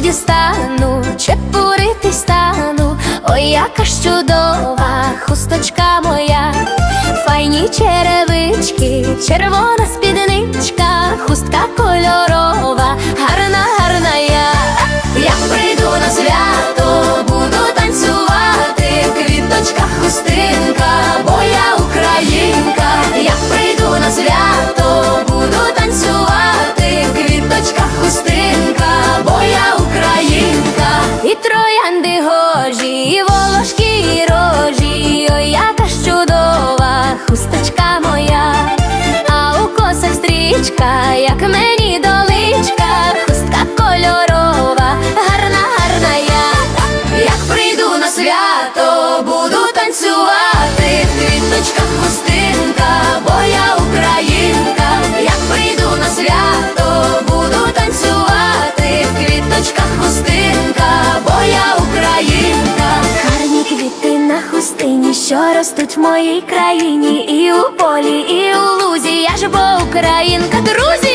дістану, чепурити стану, ой, яка ж чудова хусточка моя, файні черевички, червона спідничка, стрічка, як мені доличка, хустка кольорова, гарна, гарна я. Як прийду на свято, буду танцювати, квіточка, хустинка, бо я українка. Як прийду на свято, буду танцювати, квіточка, хустинка, бо я українка. Гарні квіти на хустині, що ростуть в моїй країні, і у полі, і у лузі. Я ж бо українка, друзі.